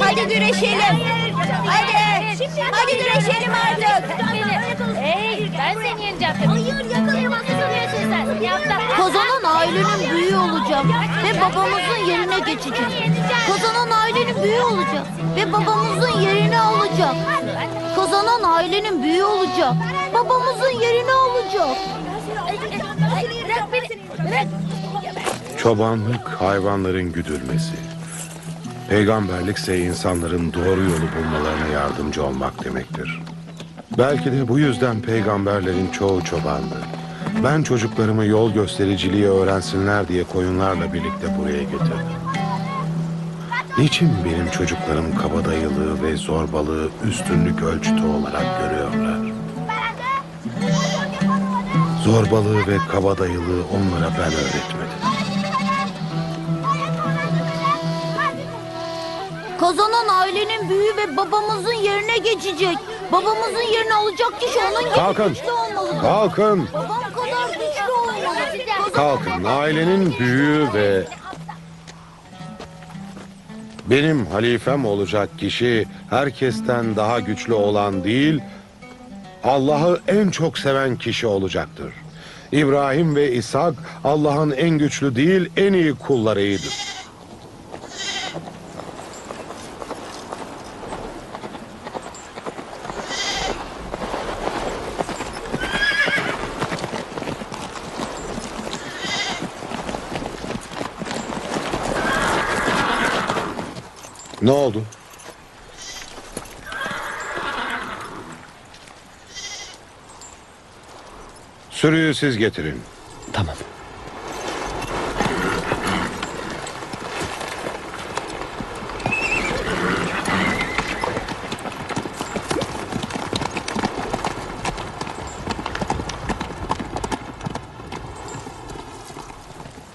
Hadi güreşelim. Hadi. Hadi güreşelim artık. Hey ben seni yeneceğim. Hayır yakalayamazsın sen. Yaptın. Kazanan ailenin büyüğü olacak ve babamızın yerine geçecek. Kazanan ailenin büyüğü olacak ve babamızın yerini alacak. Kazanan ailenin büyüğü olacak. Babamızın yerini alacak. Çobanlık hayvanların güdülmesi. Peygamberlikse insanların doğru yolu bulmalarına yardımcı olmak demektir. Belki de bu yüzden peygamberlerin çoğu çobandı. Ben çocuklarımı yol göstericiliği öğrensinler diye koyunlarla birlikte buraya getirdim. Niçin benim çocuklarım kabadayılığı ve zorbalığı üstünlük ölçütü olarak görüyorlar? Zorbalığı ve kabadayılığı onlara ben öğretmedim. Kazanan ailenin büyüğü ve babamızın yerine geçecek. Babamızın yerini alacak kişi onun gibi Kalkın. güçlü olmalı. Kalkın, Babam kadar güçlü olmalı. kalkın. Ailenin büyüğü ve benim halifem olacak kişi herkesten daha güçlü olan değil, Allah'ı en çok seven kişi olacaktır. İbrahim ve İshak Allah'ın en güçlü değil, en iyi kullarıydı. Ne oldu? Sürüyü siz getirin. Tamam.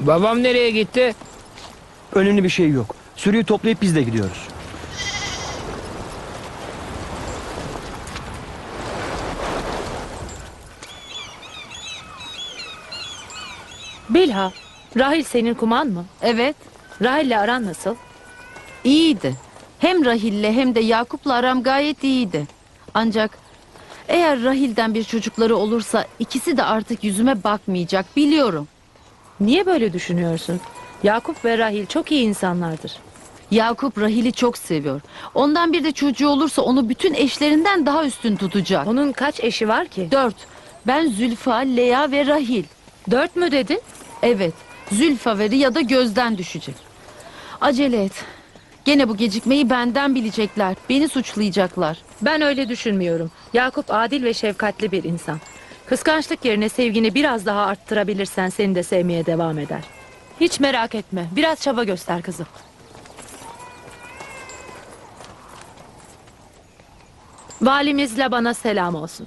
Babam nereye gitti? Önemli bir şey yok. Sürüyü toplayıp biz de gidiyoruz. Bilha, Rahil senin kuman mı? Evet, Rahil'le aran nasıl? iyiydi. Hem Rahil'le hem de Yakup'la aram gayet iyiydi. Ancak eğer Rahil'den bir çocukları olursa ikisi de artık yüzüme bakmayacak biliyorum. Niye böyle düşünüyorsun? Yakup ve Rahil çok iyi insanlardır. Yakup Rahil'i çok seviyor. Ondan bir de çocuğu olursa onu bütün eşlerinden daha üstün tutacak. Onun kaç eşi var ki? Dört. Ben Zülfa, Lea ve Rahil. Dört mü dedin? Evet, Zülfa ve ya da gözden düşecek. Acele et. Gene bu gecikmeyi benden bilecekler. Beni suçlayacaklar. Ben öyle düşünmüyorum. Yakup adil ve şefkatli bir insan. Kıskançlık yerine sevgini biraz daha arttırabilirsen seni de sevmeye devam eder. Hiç merak etme. Biraz çaba göster kızım. Valimizle bana selam olsun.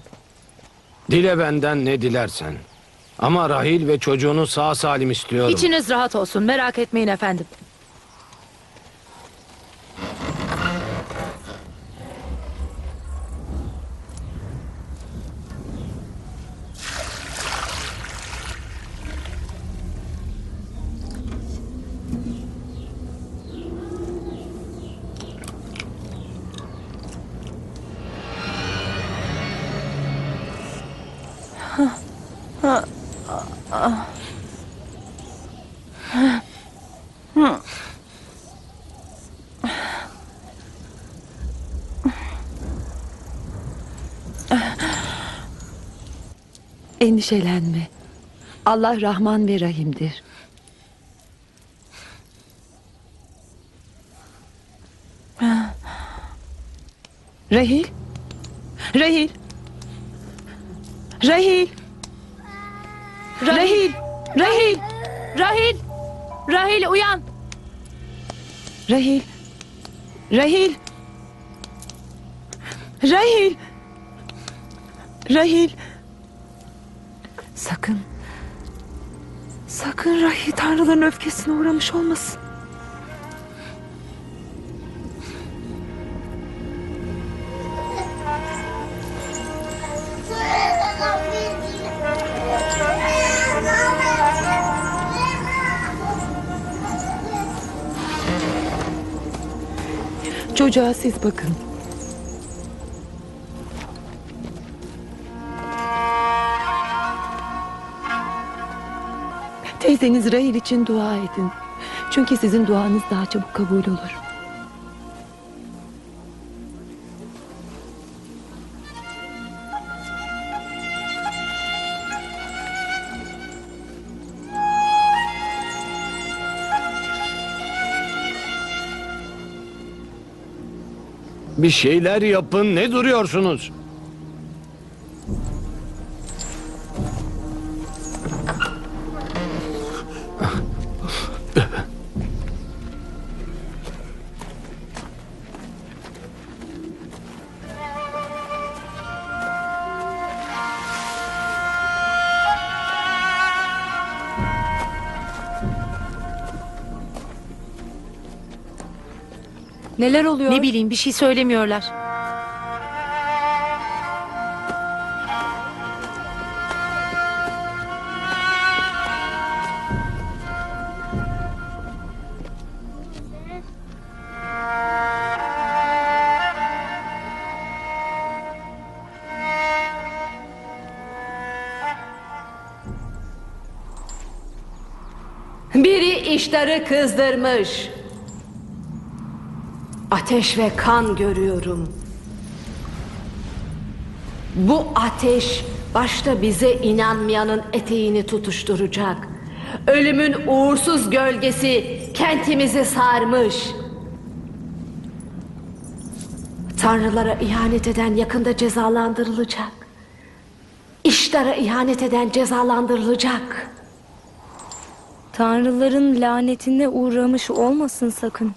Dile benden ne dilersen. Ama Rahil ve çocuğunu sağ salim istiyorum. İçiniz rahat olsun merak etmeyin efendim. Endişelenme. Allah Rahman ve Rahim'dir. Rahil. Rahil. Rahil. Rahil. Rahil! Rahil! Rahil uyan! Rahil. Rahil. Rahil. Rahil. Sakın. Sakın Rahil tanrıların öfkesine uğramış olmasın. Çocuğa siz bakın. Teyzeniz Rahil için dua edin. Çünkü sizin duanız daha çabuk kabul olur. Bir şeyler yapın. Ne duruyorsunuz? Neler oluyor? Ne bileyim bir şey söylemiyorlar. Biri iştarı kızdırmış. Ateş ve kan görüyorum. Bu ateş başta bize inanmayanın eteğini tutuşturacak. Ölümün uğursuz gölgesi kentimizi sarmış. Tanrılara ihanet eden yakında cezalandırılacak. İştara ihanet eden cezalandırılacak. Tanrıların lanetine uğramış olmasın sakın.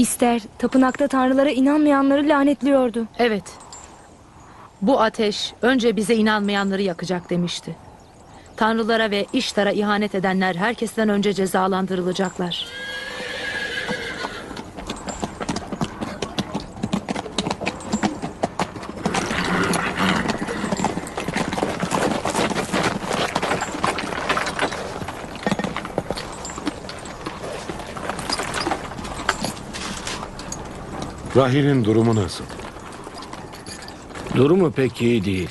İster tapınakta tanrılara inanmayanları lanetliyordu. Evet. Bu ateş önce bize inanmayanları yakacak demişti. Tanrılara ve iştara ihanet edenler herkesten önce cezalandırılacaklar. Rahil'in durumu nasıl? Durumu pek iyi değil.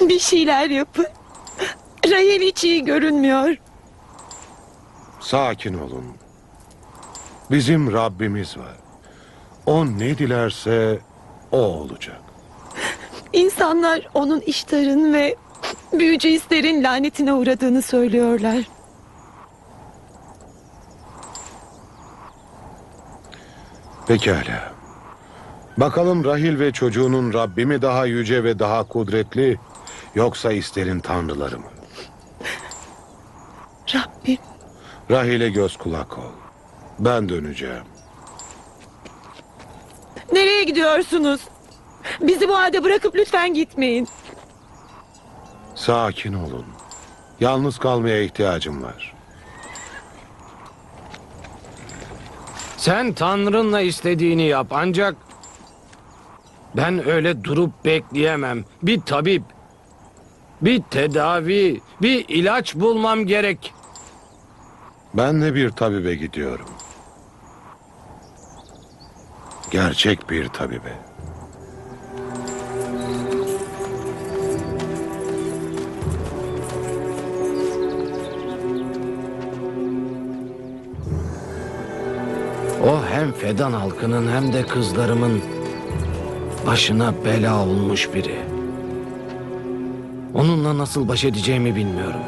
Bir şeyler yapın. Rahel hiç iyi görünmüyor. Sakin olun. Bizim Rabbimiz var. O ne dilerse o olacak. İnsanlar onun iştarın ve büyücü hislerin lanetine uğradığını söylüyorlar. Pekala. Bakalım Rahil ve çocuğunun Rabbi mi daha yüce ve daha kudretli yoksa isterin tanrıları mı? Rabbim Rahil'e göz kulak ol. Ben döneceğim. Nereye gidiyorsunuz? Bizi bu halde bırakıp lütfen gitmeyin. Sakin olun. Yalnız kalmaya ihtiyacım var. Sen Tanrınla istediğini yap ancak ben öyle durup bekleyemem. Bir tabip, bir tedavi, bir ilaç bulmam gerek. Ben de bir tabibe gidiyorum. Gerçek bir tabibe. O hem Fedan halkının hem de kızlarımın başına bela olmuş biri. Onunla nasıl baş edeceğimi bilmiyorum.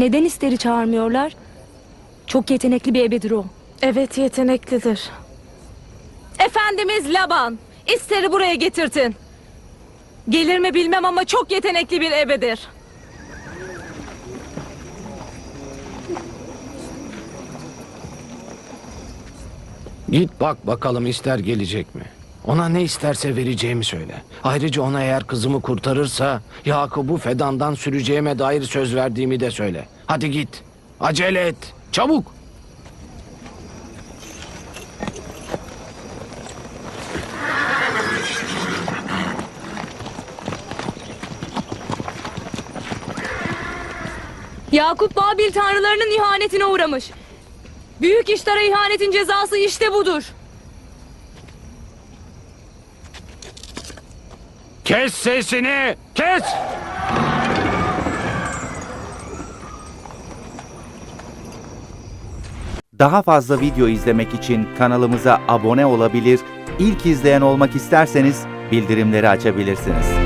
Neden İster'i çağırmıyorlar? Çok yetenekli bir ebedir o. Evet yeteneklidir. Efendimiz Laban, İster'i buraya getirtin. Gelir mi bilmem ama çok yetenekli bir ebedir. Git bak bakalım ister gelecek mi? Ona ne isterse vereceğimi söyle. Ayrıca ona eğer kızımı kurtarırsa Yakup'u fedandan süreceğime dair söz verdiğimi de söyle. Hadi git. Acele et. Çabuk. Yakup Babil tanrılarının ihanetine uğramış. Büyük iştara ihanetin cezası işte budur. Kes sesini. Kes. Daha fazla video izlemek için kanalımıza abone olabilir, ilk izleyen olmak isterseniz bildirimleri açabilirsiniz.